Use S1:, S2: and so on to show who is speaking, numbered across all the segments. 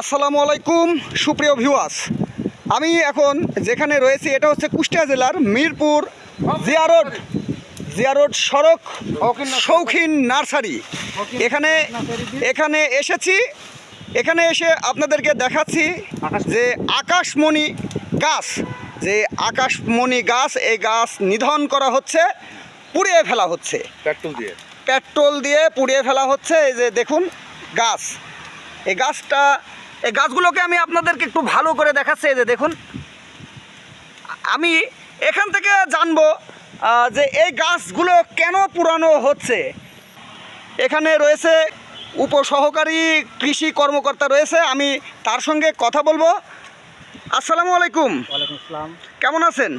S1: আসসালামু আলাইকুম সুপ্রিয় ভিউয়ার্স আমি এখন যেখানে রয়েছি এটা হচ্ছে কুষ্টিয়া জেলার মিরপুর জিয়া রোড জিয়া রোড সড়ক শৌখিন নার্সারি। এখানে এখানে এসেছি এখানে এসে আপনাদেরকে দেখাচ্ছি যে আকাশমণি গাছ যে আকাশমণি গাছ এই গাছ নিধন করা হচ্ছে পুড়িয়ে ফেলা হচ্ছে।
S2: পেট্রোল দিয়ে।
S1: পেট্রোল দিয়ে পুড়িয়ে ফেলা হচ্ছে এই যে দেখুন গাছ। এই গাছটা এই গাছগুলোকে আমি আপনাদেরকে একটু ভালো করে দেখাচ্ছি যে দেখুন। আমি এখান থেকে জানব যে এই গাছগুলো কেন পুরানো হচ্ছে। এখানে রয়েছে উপসহকারী কৃষি কর্মকর্তা রয়েছে আমি তার সঙ্গে কথা বলব। আসসালামু আলাইকুম। কেমন আছেন?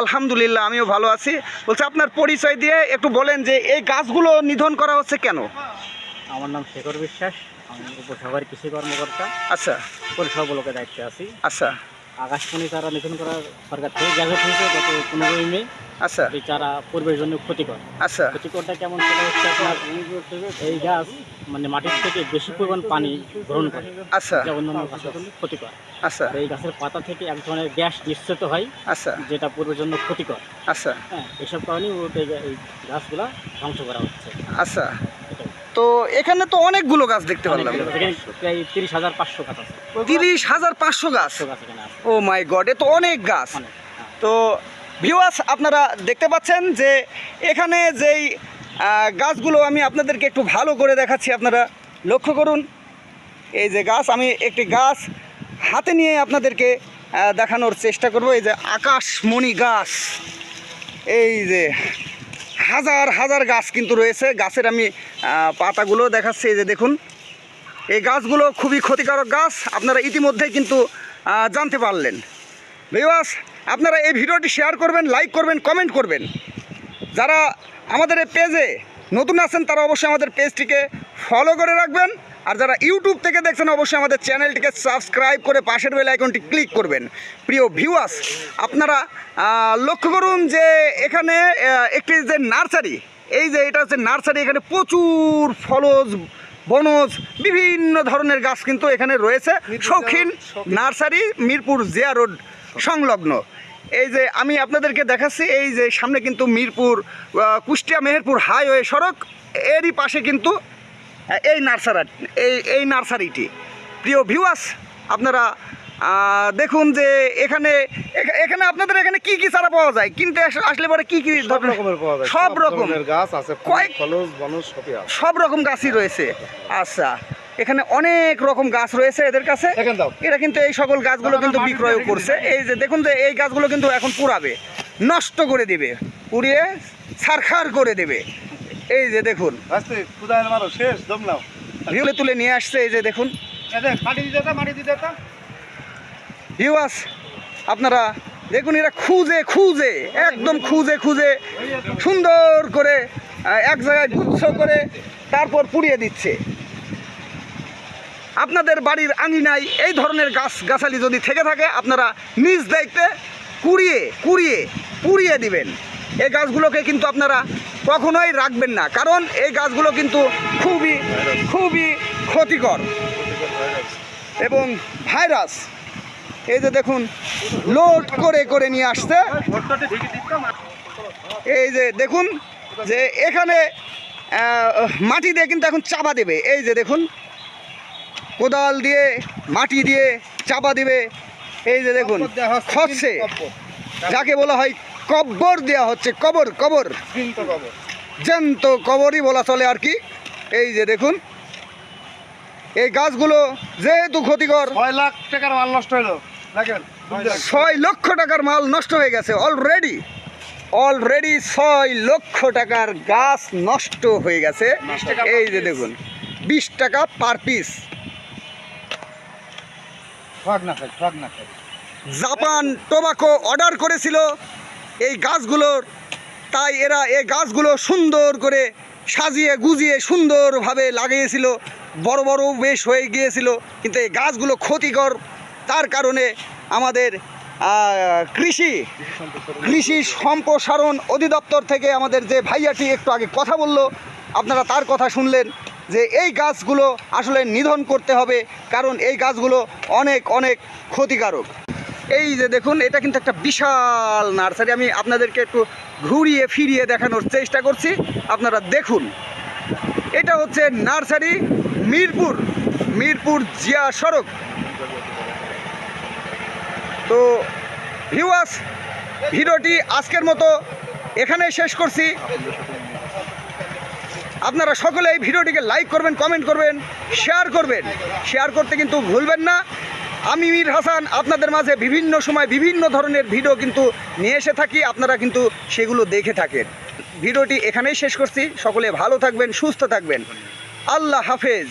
S1: আলহামদুলিল্লাহ আমিও ভালো আছি। বলছি আপনার পরিচয় দিয়ে একটু বলেন যে এই গাছগুলো নিধন করা হচ্ছে কেন?
S3: আমার নাম শেখর বিশ্বাস। আমি উপসহকারী কৃষি কর্মকর্তা
S1: আচ্ছা।
S3: পরিষেবা ব্লকের দায়িত্বে আছি।
S1: আচ্ছা।
S3: আকাশমণি চারা নিধন করার সরকার থেকে গ্যাজেট হয়েছে গত পনেরোই মে।
S1: আচ্ছা।
S3: এই চারা পূর্বের জন্য ক্ষতিকর।
S1: আচ্ছা।
S3: ক্ষতিকরটা কেমন সেটা হচ্ছে আপনার এই গাছ মানে মাটির থেকে বেশি পরিমাণ পানি গ্রহণ করে।
S1: আচ্ছা।
S3: যা অন্যান্য গাছের জন্য ক্ষতিকর।
S1: আচ্ছা।
S3: এই গাছের পাতা থেকে এক ধরনের গ্যাস নিঃসৃত হয়
S1: আচ্ছা।
S3: যেটা পূর্বের জন্য ক্ষতিকর।
S1: আচ্ছা।
S3: হ্যাঁ এসব কারণেই এই গাছগুলা ধ্বংস করা হচ্ছে।
S1: আচ্ছা। তো এখানে তো অনেকগুলো গাছ দেখতে পারলাম।
S3: তিরিশ হাজার পাঁচশো গাছ
S1: তিরিশ হাজার পাঁচশো গাছ? ও মাই গড এ তো অনেক গাছ।
S3: হ্যাঁ।
S1: তো ভিউয়ার্স আপনারা দেখতে পাচ্ছেন যে এখানে যেই গাছগুলো আমি আপনাদেরকে একটু ভালো করে দেখাচ্ছি আপনারা লক্ষ্য করুন। এই যে গাছ আমি একটি গাছ হাতে নিয়ে আপনাদেরকে দেখানোর চেষ্টা করব। এই যে আকাশমণি গাছ। এই যে হাজার হাজার গাছ কিন্তু রয়েছে। গাছের আমি পাতাগুলো দেখাচ্ছি, এই যে দেখুন। এই গাছগুলো খুবই ক্ষতিকারক গাছ, আপনারা ইতিমধ্যেই কিন্তু জানতে পারলেন। ভিওয়াস আপনারা এই ভিডিওটি শেয়ার করবেন, লাইক করবেন, কমেন্ট করবেন। যারা আমাদের এই পেজে নতুন আছেন, তারা অবশ্যই আমাদের পেজটিকে ফলো করে রাখবেন। আর যারা ইউটিউব থেকে দেখছেন, অবশ্যই আমাদের চ্যানেলটিকে সাবস্ক্রাইব করে পাশের বেল আইকনটি ক্লিক করবেন। প্রিয় ভিউয়ার্স, আপনারা লক্ষ্য করুন যে এখানে একটি যে নার্সারি এই যে এটা হচ্ছে নার্সারি এখানে প্রচুর ফলজ বনজ বিভিন্ন ধরনের গাছ কিন্তু এখানে রয়েছে। শৌখিন নার্সারি মিরপুর জিয়া রোড সংলগ্ন। এই যে আমি আপনাদেরকে দেখাচ্ছি এই যে সামনে কিন্তু মিরপুর কুষ্টিয়া মেহেরপুর হাইওয়ে সড়ক এরই পাশে কিন্তু এই নার্সারি এই এই নার্সারিটি। প্রিয় ভিউয়ার্স আপনারা দেখুন যে এখানে এখা- এখানে আপনাদের এখানে কি কি চারা পাওয়া যায়? কিনতে আস- আসলে পরে কি কি
S2: সব রকমের পাওয়া যায়।
S1: সব রকম।
S2: গাছ আছে
S1: কয়েক-
S2: সবই
S1: সব রকম গাছই রয়েছে। আচ্ছা এখানে অনেক রকম গাছ রয়েছে এদের কাছে। এরা কিন্তু এই সকল গাছগুলো কিন্তু বিক্রয় করছে। এই যে দেখুন যে এই গাছগুলো কিন্তু এখন পুরাবে নষ্ট করে দিবে পুড়িয়ে ছারখার করে দেবে। এই যে দেখুন। তুলে নিয়ে আসছে এই যে দেখুন।
S2: দেখ মাটি দিতে মাটি দিতে
S1: ভিউয়ার্স আপনারা দেখুন, এরা খুঁজে খুঁজে, একদম খুঁজে খুঁজে, সুন্দর করে এক জায়গায় গুচ্ছ করে তারপর পুড়িয়ে দিচ্ছে। আপনাদের বাড়ির আঙিনায় এই ধরনের গাছ, গাছালি যদি থেকে থাকে, আপনারা নিজ দায়িত্বে কুড়িয়ে কুড়িয়ে, পুড়িয়ে দিবেন। এই গাছগুলোকে কিন্তু আপনারা কখনোই রাখবেন না, কারণ এই গাছগুলো কিন্তু খুবই খুবই ক্ষতিকর। এবং ভাইরাস এই যে দেখুন লোড করে করে নিয়ে আসছে। এই যে দেখুন যে এখানে মাটি দিয়ে কিন্তু এখন চাপা দেবে। এই যে দেখুন কোদাল দিয়ে মাটি দিয়ে চাপা দেবে। এই যে দেখুন খসছে যাকে বলা হয় কব্বর দেওয়া হচ্ছে কবর কবর। জ্যান্ত কবরই বলা চলে আর কি। এই যে দেখুন এই গাছগুলো যেহেতু ক্ষতিকর
S2: ছয় লাখ টাকার মাল নষ্ট হলো। ছয়
S1: লক্ষ টাকার মাল নষ্ট হয়ে গেছে অলরেডি অলরেডি ছয় লক্ষ টাকার গাছ নষ্ট হয়ে গেছে। এই যে দেখুন বিশ টাকা per piece Japan tobacco order করেছিল এই গাছগুলোর তাই এরা এই গাছগুলো সুন্দর করে সাজিয়ে গুজিয়ে সুন্দরভাবে লাগিয়েছিল। বড় বড় বেশ হয়ে গিয়েছিল কিন্তু এই গাছগুলো ক্ষতিকর। তার কারণে আমাদের কৃষি কৃষি সম্প্রসারণ অধিদপ্তর থেকে আমাদের যে ভাইয়াটি একটু আগে কথা বলল, আপনারা তার কথা শুনলেন যে এই গাছগুলো আসলে নিধন করতে হবে কারণ এই গাছগুলো অনেক অনেক ক্ষতিকারক। এই যে দেখুন, এটা কিন্তু একটা বিশাল নার্সারি। আমি আপনাদেরকে একটু ঘুরিয়ে ফিরিয়ে দেখানোর চেষ্টা করছি। আপনারা দেখুন। এটা হচ্ছে নার্সারি মিরপুর মিরপুর জিয়া সড়ক। তো ভিউয়ার্স, ভিডিওটি আজকের মতো এখানে শেষ করছি। আপনারা সকলে এই ভিডিওটিকে লাইক করবেন কমেন্ট করবেন শেয়ার করবেন। শেয়ার করতে কিন্তু ভুলবেন না। আমি মীর হাসান, আপনাদের মাঝে বিভিন্ন সময় বিভিন্ন ধরনের ভিডিও কিন্তু নিয়ে এসে থাকি, আপনারা কিন্তু সেগুলো দেখে থাকেন। ভিডিওটি এখানেই শেষ করছি। সকলে ভালো থাকবেন, সুস্থ থাকবেন। আল্লাহ হাফেজ।